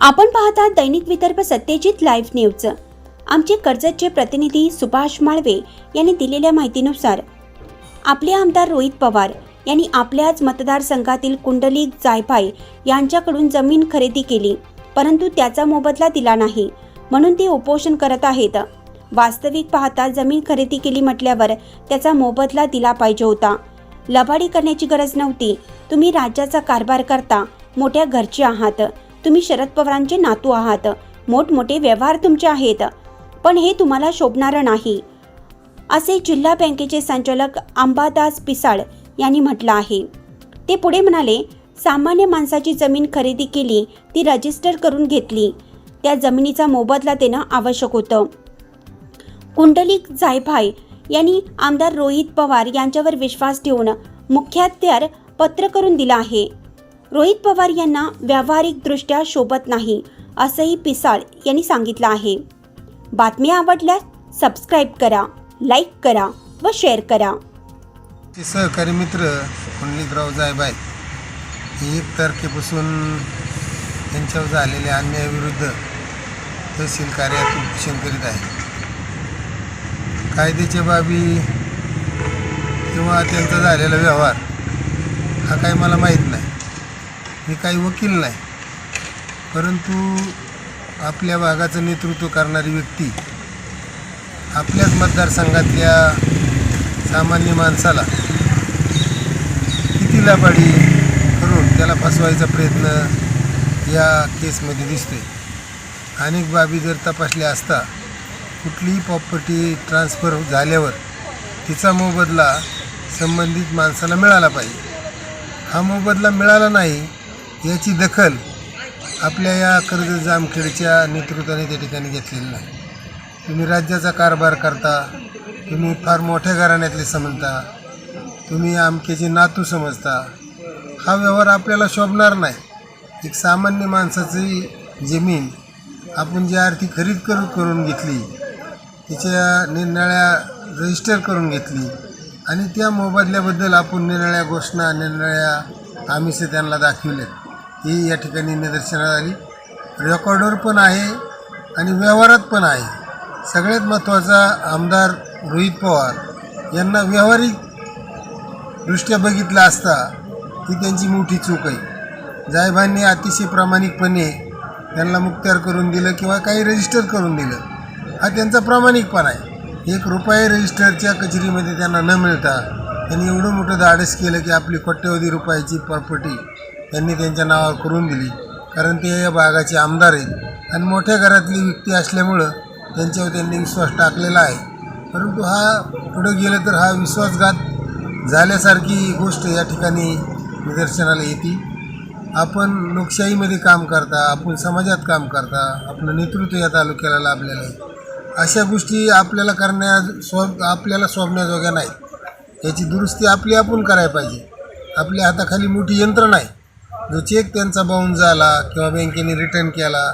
आपण पाहता दैनिक Vidarbha Satyajit live news आमचे कर्जतचे प्रतिनिधी सुभाष माळवे यांनी दिलेल्या माहितीनुसार आपले आमदार रोहित पवार यांनी आपल्याच मतदारसंघातील कुंडलिक जायभाई यांच्याकडून जमीन खरेदी केली परंतु त्याचा मोबदला दिला नाही म्हणून ते उपोषण करत आहेत. वास्तविक पाहता जमीन खरेदी केली म्हटल्यावर त्याचा मोबदला दिला पाहिजे होता. लबाडी करण्याची गरज नव्हती. तुम्ही राज्याचा कारभार करता मोठ्या घरचे आहात. तुम्ही शरद पवारांचे नातू आहात. मोठमोठे व्यवहार तुमचे आहेत. पण हे तुम्हाला शोभणारं नाही. असे जिल्हा बँकेचे संचालक अंबादास पिसाळ यांनी म्हटलं आहे. ते पुढे म्हणाले सामान्य माणसाची जमीन खरेदी केली ती रजिस्टर करून घेतली. त्या जमिनीचा मोबदला देणं आवश्यक होतं. कुंडलिक जायभाय यांनी आमदार रोहित पवार यांच्यावर विश्वास ठेवून मुख्याध्यार पत्र करून दिलं आहे. रोहित पवार यांना व्यावहारिकदृष्ट्या शोभत नाही असंही पिसाळ यांनी सांगितलं आहे. बातमी आवडल्यास सबस्क्राईब करा लाईक करा व शेअर करा. ते सहकारी मित्र पंडितराव जायबाई ही एक तारखेपासून त्यांच्यावर झालेल्या अन्यायाविरुद्ध तहसील कार्यात उपोषण करीत आहे कायद्याच्या बाबी किंवा त्यांचा झालेला व्यवहार हा काही मला माहीत नाही. मी काही वकील नाही. परंतु आपल्या भागाचं नेतृत्व करणारी व्यक्ती आपल्याच मतदारसंघातल्या सामान्य माणसाला किती लबाडी करून त्याला फसवायचा प्रयत्न या केसमध्ये दिसतोय. अनेक बाबी जर तपासल्या असता कुठलीही प्रॉपर्टी ट्रान्सफर झाल्यावर तिचा मोबदला संबंधित माणसाला मिळाला पाहिजे. हा मोबदला मिळाला नाही याची दखल आपल्या या कर्ज जामखेडच्या नेतृत्वाने त्या ठिकाणी घेतलेली नाही. तुम्ही राज्याचा कारभार करता तुम्ही फार मोठ्या घराण्यातले समजता तुम्ही आमकेचे नातू समजता. हा व्यवहार आपल्याला शोभणार नाही. एक सामान्य माणसाची जमीन आपण जी आर्थिक खरीद करू करून घेतली तिच्या निरनिळ्या रजिस्टर करून घेतली आणि त्या मोबदल्याबद्दल आपण निरनिळ्या घोषणा निरनिळ्या आमिष त्यांना दाखविले ही या ठिकाणी निदर्शनात आली. रेकॉर्डवर पण आहे आणि व्यवहारात पण आहे. सगळ्यात महत्त्वाचा आमदार रोहित पवार यांना व्यावहारिक दृष्ट्या बघितलं असता ही त्यांची मोठी चूक आहे. जायबांनी अतिशय प्रामाणिकपणे त्यांना मुक्त्यार करून दिलं किंवा काही रजिस्टर करून दिलं. हा त्यांचा प्रामाणिकपणा आहे. एक रुपये रजिस्टरच्या कचेरीमध्ये त्यांना न मिळता त्यांनी एवढं मोठं धाडस केलं की आपली कोट्यवधी रुपयाची प्रॉपर्टी त्यांनी त्यांच्या नावावर करून दिली. कारण ते या भागाचे आमदार आहेत. आणि मोठ्या घरातली व्यक्ती असल्यामुळं त्यांच्यावर त्यांनी विश्वास टाकलेला आहे. परंतु हा पुढं गेलं तर हा विश्वासघात झाल्यासारखी गोष्ट या ठिकाणी निदर्शनाला येते. आपण लोकशाहीमध्ये काम करता आपण समाजात काम करता आपलं नेतृत्व या तालुक्याला लाभलेलं आहे. अशा गोष्टी आपल्याला करण्या स्व आपल्याला शोभण्याजोग्या नाहीत. याची दुरुस्ती आपली आपण करायला पाहिजे. आपल्या हाताखाली मोठी यंत्रणा आहे. जो चेक त्यांचा बाउन्स झाला किंवा बँकेने रिटर्न केला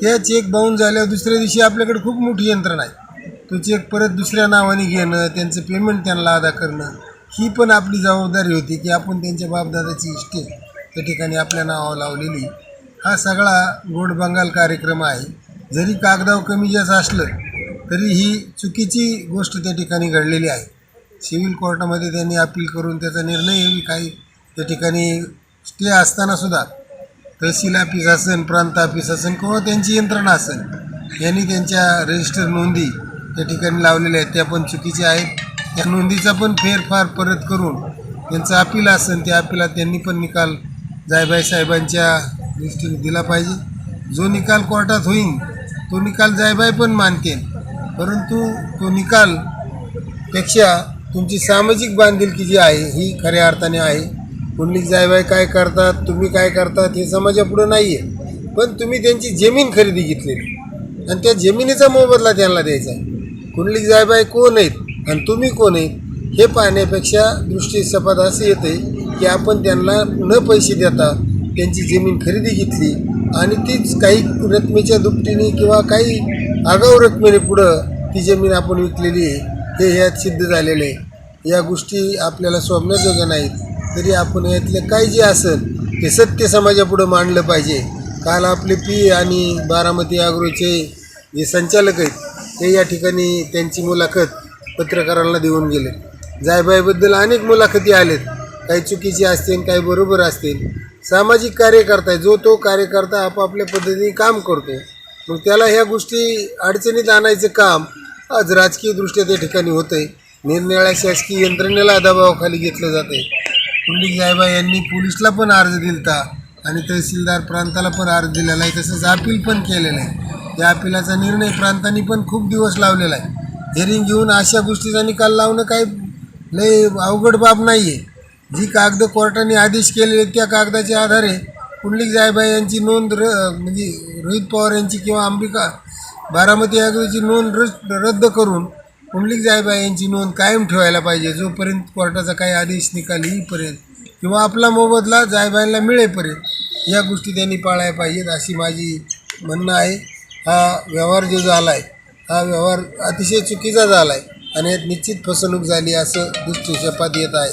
त्या चेक बाउन्स झाल्यावर दुसऱ्या दिवशी आपल्याकडे खूप मोठी यंत्रणा आहे. तो चेक परत दुसऱ्या नावाने घेणं त्यांचं पेमेंट त्यांना अदा करणं ही पण आपली जबाबदारी होती की आपण त्यांच्या बापदादाची इष्टे त्या ठिकाणी आपल्या नावावर लावलेली. हा सगळा गोड बंगाल कार्यक्रम आहे. जरी कागदाव कमी जास्त असलं तरी ही चुकीची गोष्ट त्या ठिकाणी घडलेली आहे. सिव्हिल कोर्टामध्ये त्यांनी अपील करून त्याचा निर्णय काही त्या ठिकाणी स्टे असतानासुद्धा तहसील ऑफिस असेल प्रांत ऑफिस असेल किंवा त्यांची यंत्रणा असेल यांनी त्यांच्या रजिस्टर नोंदी त्या ठिकाणी लावलेल्या आहेत. त्या पण चुकीच्या आहेत. त्या नोंदीचा पण फेरफार परत करून त्यांचं अपील असेल त्या अपिलात त्यांनी पण निकाल जायबाई साहेबांच्या दृष्टीने दिला पाहिजे. जो निकाल कोर्टात होईल तो निकाल जायबाई पण मानतील. परंतु तो निकालपेक्षा तुमची सामाजिक बांधिलकी जी आहे ही खऱ्या अर्थाने आहे. कुंडलिक जायबाई काय करतात तुम्ही काय करतात हे समाजापुढं नाही आहे पण तुम्ही त्यांची जमीन खरेदी घेतलेली. आणि त्या जमिनीचा मोबदला त्यांना द्यायचा आहे. कुंडलिक जायबाई कोण आहेत आणि तुम्ही कोण आहेत हे पाहण्यापेक्षा दृष्टी सपात असं येते की आपण त्यांना न पैसे देता त्यांची जमीन खरेदी घेतली आणि तीच काही रकमेच्या दुपटीने किंवा काही आगाऊ रकमेने पुढं ती जमीन आपण विकलेली आहे. हे ह्यात सिद्ध झालेलं आहे. या गोष्टी आपल्याला स्वप्नजोग्या नाहीत. तरी आपण यातलं काय जे असेल ते सत्य समाजापुढं मांडलं पाहिजे. काल आपले पी आणि बारामती अग्रोचे जे संचालक आहेत ते या ठिकाणी त्यांची मुलाखत पत्रकारांना देऊन गेले. जायबाईबद्दल अनेक मुलाखती आलेत. काही चुकीची असतील काही बरोबर असतील. सामाजिक कार्यकर्ता आहे जो तो कार्यकर्ता आपापल्या पद्धतीने काम करतो. मग त्याला ह्या गोष्टी अडचणीत आणायचं काम आज राजकीयदृष्ट्या त्या ठिकाणी होतं आहे निरनिराळ्या शासकीय यंत्रणेला दबावाखाली घेतलं जातं आहे पुंडलिक जायबा यांनी पोलिसला पण अर्ज दिलता आणि तहसीलदार प्रांताला पण अर्ज दिलेला आहे तसंच अपील पण केलेलं आहे. त्या अपिलाचा निर्णय प्रांतांनी पण खूप दिवस लावलेला आहे. हिअरिंग घेऊन अशा गोष्टीचा निकाल लावणं काही लय अवघड बाब नाही आहे जी कागद कोर्टाने आदेश केलेले त्या कागदाच्या आधारे पुंडलिक जायबाई यांची नोंद र म्हणजे रोहित पवार यांची किंवा अंबिका बारामती आगरीची नोंद रद्द करून पुंडलिक जायबा यांची नोंद कायम ठेवायला पाहिजे. जोपर्यंत कोर्टाचा काही आदेश निकाल येईपर्यंत किंवा आपला मोबदला जायबाईंना मिळेपर्यंत या गोष्टी त्यांनी पाळायला पाहिजेत अशी माझी म्हणणं आहे. हा व्यवहार जो झाला आहे हा व्यवहार अतिशय चुकीचा झाला आहे आणि यात निश्चित फसवणूक झाली असं दुष्टशपात येत आहे.